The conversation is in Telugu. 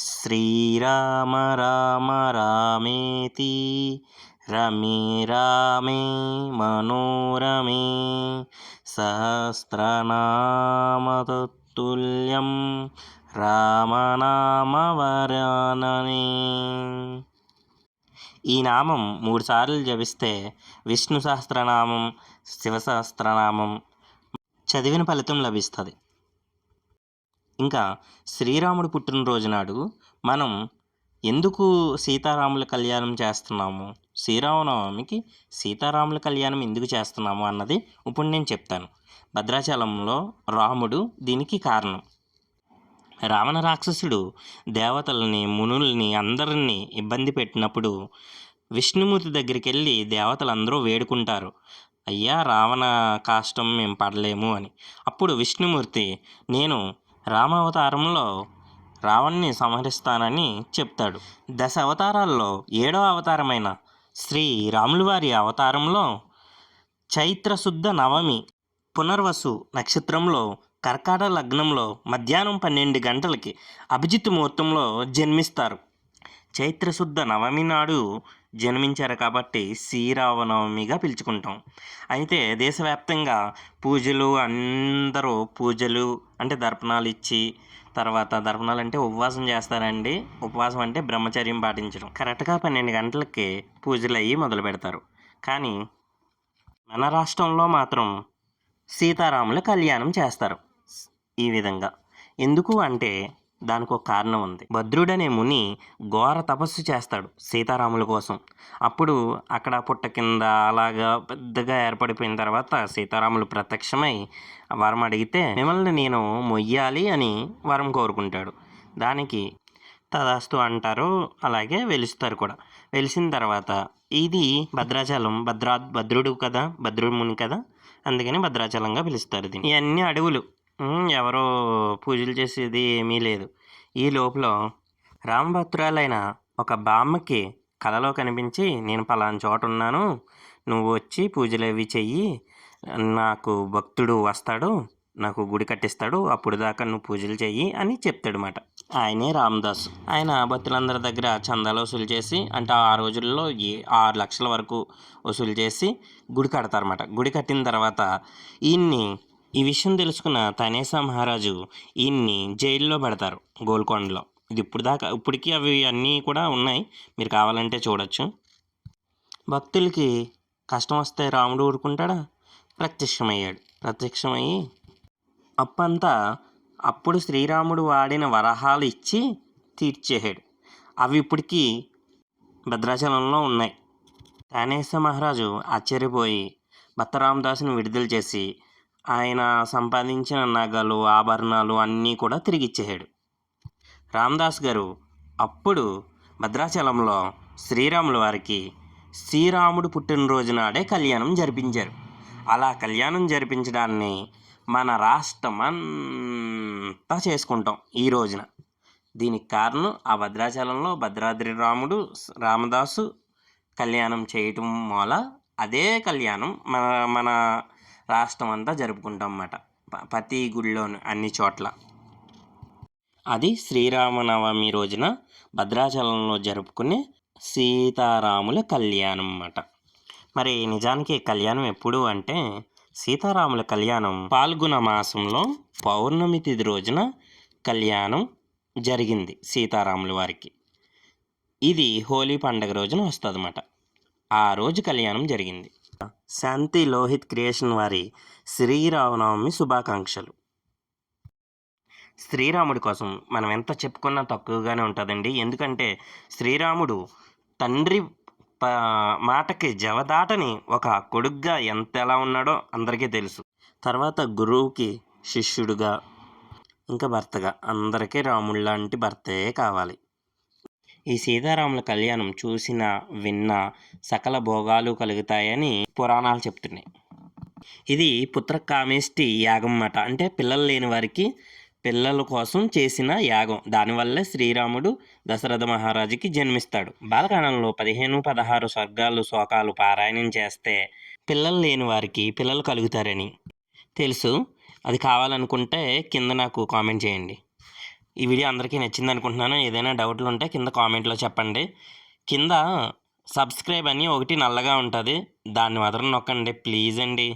శ్రీరామ రామ రామేతి రమే రామే మనోరమే సహస్రనామతుల్యం రామనామవరాననే. ఈ నామం మూడుసార్లు జపిస్తే విష్ణు సహస్రనామం శివ సహస్రనామం చదివిన ఫలితం లభిస్తుంది. ఇంకా శ్రీరాముడు పుట్టినరోజు నాడు మనం ఎందుకు సీతారాముల కళ్యాణం చేస్తున్నాము? శ్రీరామనవమికి సీతారాముల కళ్యాణం ఎందుకు చేస్తున్నాము అన్నది ఇప్పుడు నేను చెప్తాను. భద్రాచలంలో రాముడు దీనికి కారణం. రావణ రాక్షసుడు దేవతలని మునుల్ని అందరినీ ఇబ్బంది పెట్టినప్పుడు విష్ణుమూర్తి దగ్గరికి వెళ్ళి దేవతలందరూ వేడుకుంటారు. అయ్యా రావణ కాష్టం మేము పడలేము అని. అప్పుడు విష్ణుమూర్తి నేను రామావతారంలో రావణ్ణి సంహరిస్తానని చెప్తాడు. దశ అవతారాల్లో ఏడవ అవతారమైన శ్రీ రాములవారి అవతారంలో చైత్రశుద్ధ నవమి పునర్వసు నక్షత్రంలో కర్కాట లగ్నంలో మధ్యాహ్నం పన్నెండు గంటలకి అభిజిత్ ముహూర్తంలో జన్మిస్తారు. చైత్రశుద్ధ నవమి నాడు జన్మించారు కాబట్టి శ్రీరామనవమిగా పిలుచుకుంటాం. అయితే దేశవ్యాప్తంగా పూజలు అందరూ పూజలు అంటే దర్పణాలు ఇచ్చి తర్వాత దర్పణాలు అంటే ఉపవాసం చేస్తారండి. ఉపవాసం అంటే బ్రహ్మచర్యం పాటించడం. కరెక్ట్గా పన్నెండు గంటలకి పూజలు అయ్యి మొదలు పెడతారు. కానీ మన రాష్ట్రంలో మాత్రం సీతారాముల కళ్యాణం చేస్తారు. ఈ విధంగా. ఎందుకు అంటే దానికి ఒక కారణం ఉంది. భద్రుడనే ముని ఘోర తపస్సు చేస్తాడు సీతారాముల కోసం. అప్పుడు అక్కడ పుట్ట కింద అలాగా పెద్దగా ఏర్పడిపోయిన తర్వాత సీతారాములు ప్రత్యక్షమై వరం అడిగితే మిమ్మల్ని నేను మొయ్యాలి అని వరం కోరుకుంటాడు. దానికి తదాస్తు అంటారు అలాగే వెలుస్తారు కూడా. వెలిసిన తర్వాత ఇది భద్రాచలం భద్రా భద్రుడు కదా భద్రుడు ముని కదా అందుకని భద్రాచలంగా పిలుస్తారు దీన్ని. ఇవన్నీ అడవులు. ఎవరో పూజలు చేసేది ఏమీ లేదు. ఈ లోపల రామభద్రాలైన ఒక బామ్మకి కలలో కనిపించి నేను పలానా చోట ఉన్నాను. నువ్వు వచ్చి పూజలు అవి చెయ్యి. నాకు భక్తుడు వస్తాడు. నాకు గుడి కట్టిస్తాడు. అప్పుడు దాకా నువ్వు పూజలు చెయ్యి అని చెప్తాడు మాట. ఆయనే రామదాస్. ఆయన భక్తులందరి దగ్గర చందాలు వసూలు చేసి అంటే ఆ రోజుల్లో ఏ ఆరు లక్షల వరకు వసూలు చేసి గుడి కడతారన్నమాట గుడి కట్టిన తర్వాత ఈయన్ని ఈ విషయం తెలుసుకున్న తనేసా మహారాజు ఈయన్ని జైల్లో పెడతారు గోల్కొండలో. ఇది ఇప్పుడు దాకా ఇప్పటికీ అవి అన్నీ కూడా ఉన్నాయి. మీరు కావాలంటే చూడొచ్చు. భక్తులకి కష్టం వస్తే రాముడు ఊరుకుంటాడా? ప్రత్యక్షమయ్యాడు. ప్రత్యక్షమయ్యి అప్పంతా అప్పుడు శ్రీరాముడు వాడిన వరహాలు ఇచ్చి తీర్చేసాడు అవి ఇప్పటికీ భద్రాచలంలో ఉన్నాయి. తానేశ మహారాజు ఆశ్చర్యపోయి భక్తరామదాసుని విడుదల చేసి ఆయన సంపాదించిన నగలు ఆభరణాలు అన్నీ కూడా తిరిగి ఇచ్చేసాడు రామదాస్ గారు అప్పుడు భద్రాచలంలో శ్రీరాముల వారికి శ్రీరాముడు పుట్టినరోజు నాడే కళ్యాణం జరిపించారు. అలా కళ్యాణం జరిపించడాన్ని మన రాష్ట్రం అంతా చేసుకుంటాం ఈ రోజున. దీనికి కారణం ఆ భద్రాచలంలో భద్రాద్రి రాముడు రామదాసు కళ్యాణం చేయటం మూల అదే కళ్యాణం మన మన రాష్ట్రం అంతా జరుపుకుంటాం అన్నమాట ప్రతి గుడిలోను అన్ని చోట్ల. అది శ్రీరామనవమి రోజున భద్రాచలంలో జరుపుకునే సీతారాముల కళ్యాణం అన్నమాట మరి నిజానికి కళ్యాణం ఎప్పుడు అంటే సీతారాముల కళ్యాణం పాల్గొన మాసంలో పౌర్ణమి తిథి రోజున కళ్యాణం జరిగింది సీతారాముల వారికి. ఇది హోలీ పండగ రోజున వస్తుంది ఆ రోజు కళ్యాణం జరిగింది. శాంతి లోహిత్ క్రియేషన్ వారి శ్రీరామనవమి శుభాకాంక్షలు. శ్రీరాముడి కోసం మనం ఎంత చెప్పుకున్నా తక్కువగానే ఉంటుందండి. ఎందుకంటే శ్రీరాముడు తండ్రి ప మాటకి జవదాటని ఒక కొడుగ్గా ఎంత ఎలా ఉన్నాడో అందరికీ తెలుసు. తర్వాత గురువుకి శిష్యుడుగా ఇంకా భర్తగా అందరికీ రాముడు లాంటి భర్తే కావాలి. ఈ సీతారాముల కళ్యాణం చూసిన విన్న సకల భోగాలు కలుగుతాయని పురాణాలు చెప్తున్నాయి. ఇది పుత్రకామేష్టి యాగం అన్నమాట అంటే పిల్లలు లేని వారికి పిల్లల కోసం చేసిన యాగం. దానివల్లే శ్రీరాముడు దశరథ మహారాజుకి జన్మిస్తాడు. బాలకాండంలో పదిహేను పదహారు స్వర్గాలు శోకాలు పారాయణం చేస్తే పిల్లలు లేని వారికి పిల్లలు కలుగుతారని తెలుసు. అది కావాలనుకుంటే కింద నాకు కామెంట్ చేయండి. ఈ వీడియో అందరికీ నచ్చింది అనుకుంటున్నాను ఏదైనా డౌట్లు ఉంటే కింద కామెంట్లో చెప్పండి. కింద సబ్స్క్రైబ్ అని ఒకటి నల్లగా ఉంటుంది. దాన్ని మాత్రం నొక్కండి. ప్లీజ్ అండి.